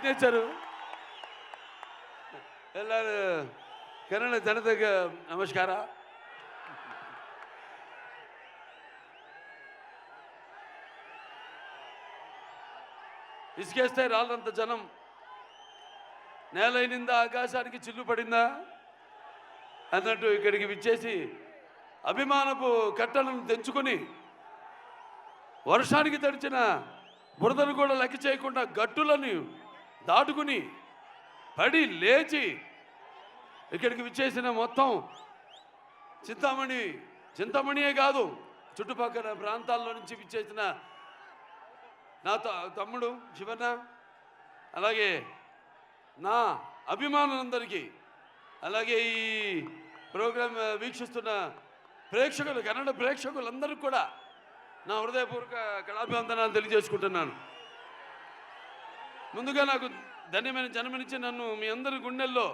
Signature ಎಲ್ಲರೂ ಕನ್ನಡ ಜನತೆಗೆ ನಮಸ್ಕಾರ ఇసుకేస్తే రాళ్ళంత జనం నేలైనిందా ఆకాశానికి చిల్లు పడిందా అన్నట్టు ఇక్కడికి విచ్చేసి అభిమానపు కట్టలను తెంచుకొని వర్షానికి తడిచిన బురదను కూడా లెక్క చేయకుండా గట్టులను దాటుకుని పడి లేచి ఇక్కడికి విచ్చేసిన మొత్తం చింతామణి చింతామణియే కాదు చుట్టుపక్కల ప్రాంతాల్లో నుంచి విచ్చేసిన నా త- తమ్ముడు శివన్న అలాగే నా అభిమానులందరికీ అలాగే ఈ ప్రోగ్రాం వీక్షిస్తున్న ప్రేక్షకులు కన్నడ ప్రేక్షకులందరికీ కూడా నా హృదయపూర్వక కళాభివందనాలు తెలియజేసుకుంటున్నాను. ముందుగా నాకు ధన్యమైన జన్మనిచ్చి నన్ను మీ అందరి గుండెల్లో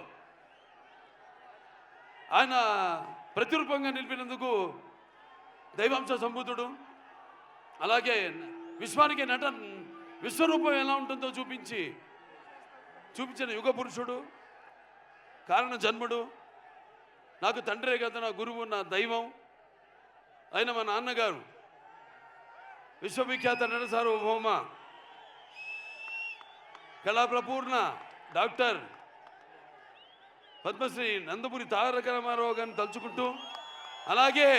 ఆయన ప్రతిరూపంగా నిలిపినందుకు దైవాంశ సంభూతుడు అలాగే విశ్వానికి నట విశ్వరూపం ఎలా ఉంటుందో చూపించి చూపించిన యుగ పురుషుడు కారణ జన్ముడు నాకు తండ్రే కదా నా గురువు నా దైవం అయిన మా నాన్నగారు. విశ్వవిఖ్యాత నటసార్వభౌమ కళాప్రపూర్ణ డాక్టర్ పద్మశ్రీ నందపురి తారక రామారావు గారిని తలుచుకుంటూ అలాగే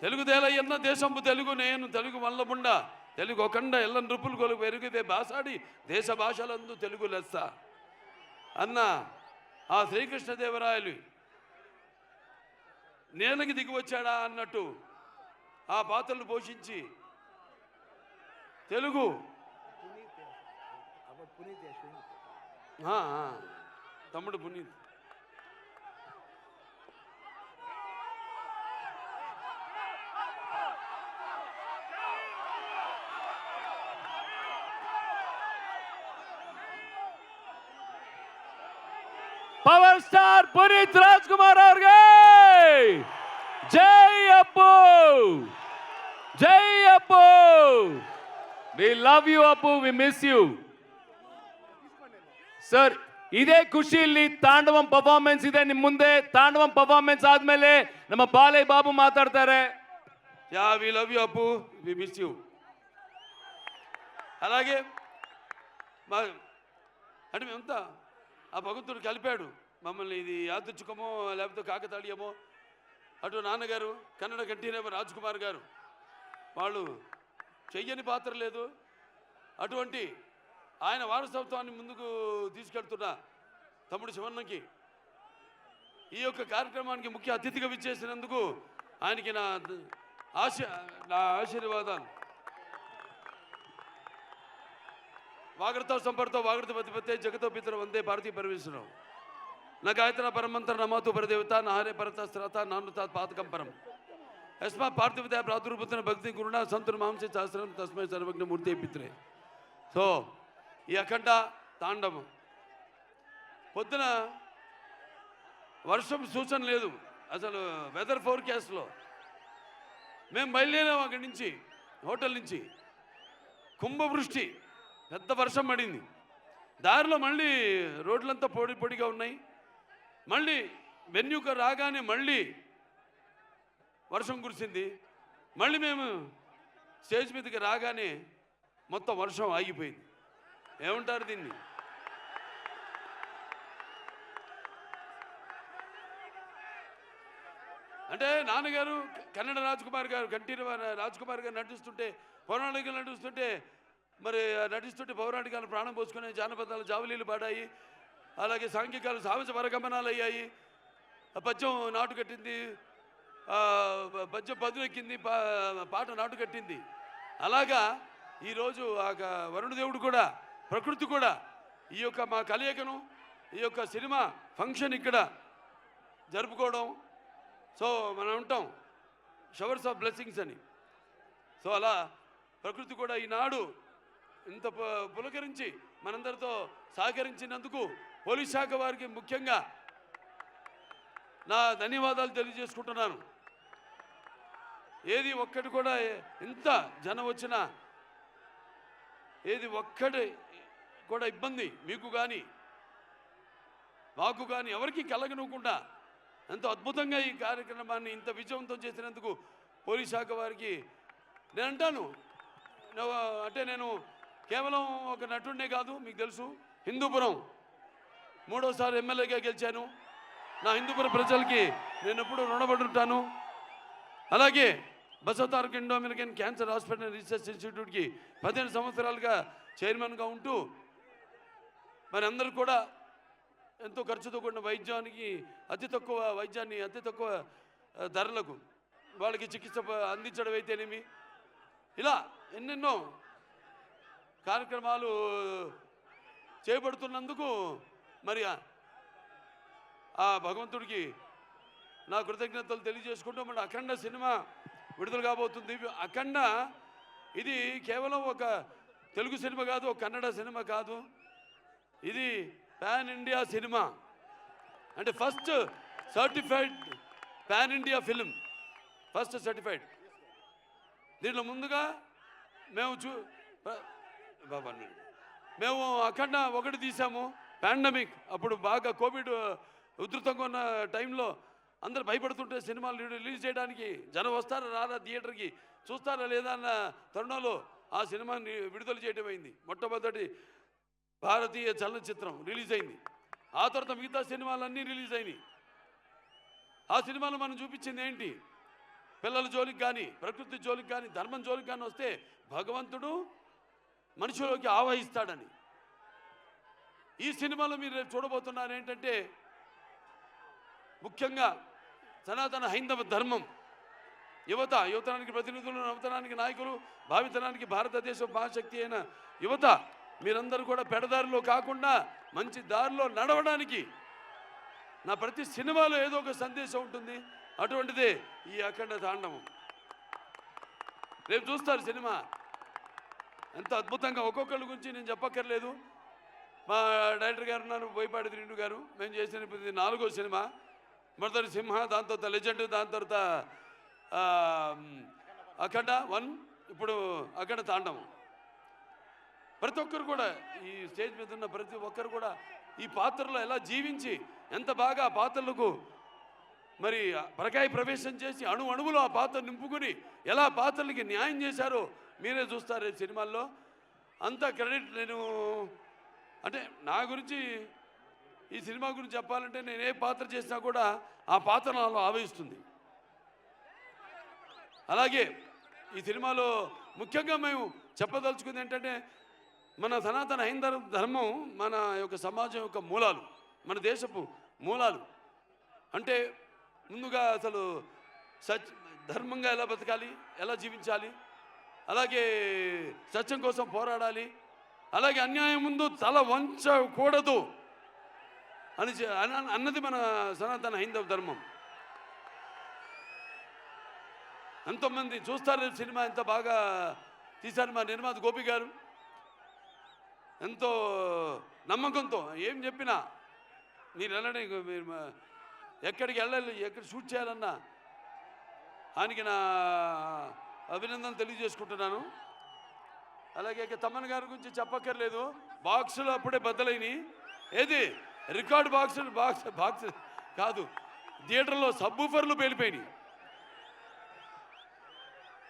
తెలుగు ఎన్న దేశంపు తెలుగు నేను తెలుగు వల్లబుండ తెలుగు ఒకండ ఎల్ల నృపులు కొలు పెరిగితే బాసాడి దేశ భాషలందు తెలుగు లెస్స. అన్న ఆ శ్రీకృష్ణదేవరాయలు నేలకి దిగి వచ్చాడా అన్నట్టు ఆ పాత్రలు పోషించి తెలుగు हाँ हाँ तमड़ पुनीत पावर स्टार पुनीत राजकुमार और गए जय अपू जय Appu we love you Appu we miss you sir ಇದೇ ಖುಷಿಯಲ್ಲಿ ತಾಂಡವಂ ಪರ್ಫಾರ್ಮೆನ್ಸ್ ಇದೆ ನಿಮ್ ಮುಂದೆ ತಾಂಡವಂ ಪರ್ಫಾರ್ಮೆನ್ಸ್ ಆದ್ಮೇಲೆ ನಮ್ಮ ಬಾಲಯ್ಯ ಬಾಬು ಮಾತಾಡ್ತಾರೆ yeah we love you Appu we miss you అలాగే మా అంటే మేమంతా ఆ భగవంతుడు కలిపాడు మమ్మల్ని ఇది యాదృచ్ఛికమో లేకపోతే కాకతాళీయమో అటు నాన్నగారు కన్నడ కంఠీరేమ రాజ్ కుమార్ గారు వాళ్ళు చెయ్యని పాత్ర లేదు అటువంటి ఆయన వారసత్వాన్ని ముందుకు తీసుకెళ్తున్న తమ్ముడు శివన్నకి ఈ యొక్క కార్యక్రమానికి ముఖ్య అతిథిగా విచ్చేసినందుకు ఆయనకి నా ఆశ నా ఆశీర్వాదాలు. వాగ్రత సంపర్తో వాగ్రత పతిపతే జగతో పితరు వందే భారతీయ పరమేశ్వరం. నా గాయత్ర పరమంతర నమాతు పరదేవత నా పరత శ్రత నానుత పాతకం పరం. యస్మా పార్థివత ప్రాదుర్భూతన భక్తి గురుణ సంతుర్ మాంసే శాస్త్రం తస్మై సర్వజ్ఞ మూర్తి పిత్రే సో ఈ అఖండ తాండవం. పొద్దున వర్షం సూచన లేదు. అసలు వెదర్ ఫోర్కాస్ట్లో మేము బయలుదేరాం అక్కడి నుంచి హోటల్ నుంచి. కుంభవృష్టి పెద్ద వర్షం పడింది. దారిలో మళ్ళీ రోడ్లంతా పొడి పొడిగా ఉన్నాయి. మళ్ళీ వెన్యూక రాగానే మళ్ళీ వర్షం కురిసింది. మళ్ళీ మేము స్టేజ్ మీదకి రాగానే మొత్తం వర్షం ఆగిపోయింది. ఏమంటారు దీన్ని? అంటే నాన్నగారు కన్నడ రాజ్కుమార్ గారు కంఠీర రాజ్కుమార్ గారు నటిస్తుంటే పౌరాణికలు నటిస్తుంటే మరి నటిస్తుంటే పౌరాణికాలు ప్రాణం పోసుకునే జానపదాలు జావలీలు పాడాయి అలాగే సాంఘికాలు సాహస పరగమనాలు అయ్యాయి. పద్యం నాటు కట్టింది పద్యం పదునెక్కింది పా- పాట నాటు కట్టింది. అలాగా ఈరోజు ఆ వరుణదేవుడు కూడా ప్రకృతి కూడా ఈ యొక్క మా కలయికను ఈ యొక్క సినిమా ఫంక్షన్ ఇక్కడ జరుపుకోవడం. సో మనం ఉంటాం. షవర్స్ ఆఫ్ బ్లెస్సింగ్స్ అని. సో అలా ప్రకృతి కూడా ఈనాడు ఇంత పు- పులకరించి మనందరితో సహకరించినందుకు పోలీస్ శాఖ వారికి ముఖ్యంగా నా ధన్యవాదాలు తెలియజేసుకుంటున్నాను. ఏది ఒక్కటి కూడా ఇంత జనం వచ్చినా ఏది ఒక్కటి కూడా ఇబ్బంది మీకు కానీ మాకు కానీ ఎవరికి కలగనుకుండా ఎంతో అద్భుతంగా ఈ కార్యక్రమాన్ని ఇంత విజయవంతం చేసినందుకు పోలీస్ శాఖ వారికి నేను అంటాను. అంటే నేను కేవలం ఒక నటుడినే కాదు మీకు తెలుసు హిందూపురం. మూడోసారి ఎమ్మెల్యేగా గెలిచాను. నా హిందూపురం ప్రజలకి నేను ఎప్పుడూ రుణపడి ఉంటాను అలాగే Basavatarak Indo American cancer hospital research ఇన్స్టిట్యూట్కి పదిహేను సంవత్సరాలుగా చైర్మన్గా ఉంటూ మరి అందరు కూడా ఎంతో ఖర్చుతో కూడిన వైద్యానికి అతి తక్కువ వైద్యాన్ని అతి తక్కువ ధరలకు వాళ్ళకి చికిత్స అందించడం అయితేనేమి ఇలా ఎన్నెన్నో కార్యక్రమాలు చేపడుతున్నందుకు మరి ఆ- ఆ భగవంతుడికి నా కృతజ్ఞతలు తెలియజేసుకుంటూ మన అఖండ సినిమా విడుదల కాబోతుంది. అఖండ ఇది కేవలం ఒక తెలుగు సినిమా కాదు ఒక కన్నడ సినిమా కాదు. ఇది పాన్ ఇండియా సినిమా అంటే first certified pan India film first certified దీంట్లో ముందుగా మేము చూ బాబా మేము అఖండ ఒకటి తీసాము. పాండమిక్ అప్పుడు బాగా కోవిడ్ ఉధృతంగా ఉన్న టైంలో అందరు భయపడుతుంటే సినిమాలు రిలీజ్ చేయడానికి జనం వస్తారా రారా థియేటర్కి? చూస్తారా లేదా అన్న తరుణంలో ఆ సినిమాని విడుదల చేయడం అయింది మొట్టమొదటి భారతీయ చలనచిత్రం రిలీజ్ అయింది. ఆ తర్వాత మిగతా సినిమాలన్నీ రిలీజ్ అయినాయి. ఆ సినిమాలో మనం చూపించింది ఏంటి? పిల్లల జోలికి కానీ ప్రకృతి జోలికి కానీ ధర్మం జోలికి కానీ వస్తే భగవంతుడు మనిషిలోకి ఆవహిస్తాడని. ఈ సినిమాలో మీరు రేపు చూడబోతున్నారు ఏంటంటే ముఖ్యంగా సనాతన హైందవ ధర్మం. యువత యువతరానికి ప్రతినిధులు నవతనానికి నాయకులు భావితరానికి భారతదేశ మహాశక్తి అయిన యువత మీరందరూ కూడా పెడదారిలో కాకుండా మంచి దారిలో నడవడానికి. నా ప్రతి సినిమాలో ఏదో ఒక సందేశం ఉంటుంది. అటువంటిదే ఈ అఖండ తాండవం. రేపు చూస్తారు సినిమా. ఎంత అద్భుతంగా ఒక్కొక్కళ్ళ గురించి నేను చెప్పక్కర్లేదు. మా డైరెక్టర్ గారు ఉన్నారు బోయపాటి త్రిండు గారు. మేము చేసిన ప్రతి నాలుగో సినిమా. మొదటి సింహ దాని తర్వాత లెజెండ్ దాని తర్వాత అఖండ వన్ ఇప్పుడు అఖండ తాండవం. ప్రతి ఒక్కరు కూడా ఈ స్టేజ్ మీద ఉన్న ప్రతి ఒక్కరు కూడా ఈ పాత్రలో ఎలా జీవించి ఎంత బాగా ఆ పాత్రలకు మరి పరకాయ ప్రవేశం చేసి అణు అణువులో ఆ పాత్ర నింపుకుని ఎలా పాత్రలకి న్యాయం చేశారో మీరే చూస్తారు ఈ సినిమాల్లో. అంత క్రెడిట్ నేను అంటే నా గురించి ఈ సినిమా గురించి చెప్పాలంటే నేను ఏ పాత్ర చేసినా కూడా ఆ పాత్ర నాలో ఆవహిస్తుంది. అలాగే ఈ సినిమాలో ముఖ్యంగా మేము చెప్పదలుచుకుంది ఏంటంటే మన సనాతన హైందర ధర్మం మన యొక్క సమాజం యొక్క మూలాలు మన దేశపు మూలాలు. అంటే ముందుగా అసలు సచ్ ధర్మంగా ఎలా బతకాలి ఎలా జీవించాలి అలాగే సత్యం కోసం పోరాడాలి అలాగే అన్యాయం ముందు తల వంచకూడదు అని అన్నది మన సనాతన హైందవ ధర్మం. ఎంతోమంది చూస్తారు సినిమా ఎంత బాగా తీశారు మా నిర్మాత గోపి గారు. ఎంతో నమ్మకంతో ఏం చెప్పినా మీరు వెళ్ళడం మీరు ఎక్కడికి వెళ్ళాలి ఎక్కడ షూట్ చేయాలన్నా ఆయనకి నా అభినందనలు తెలియజేసుకుంటున్నాను. అలాగే ఇక తమ్మన్ గారి గురించి చెప్పక్కర్లేదు. బాక్సులు అప్పుడే బద్దలైనవి ఏది? రికార్డ్ బాక్సులు బాక్స్ బాక్స్ కాదు. థియేటర్లో సబ్బూఫర్లు పేలిపోయినాయి.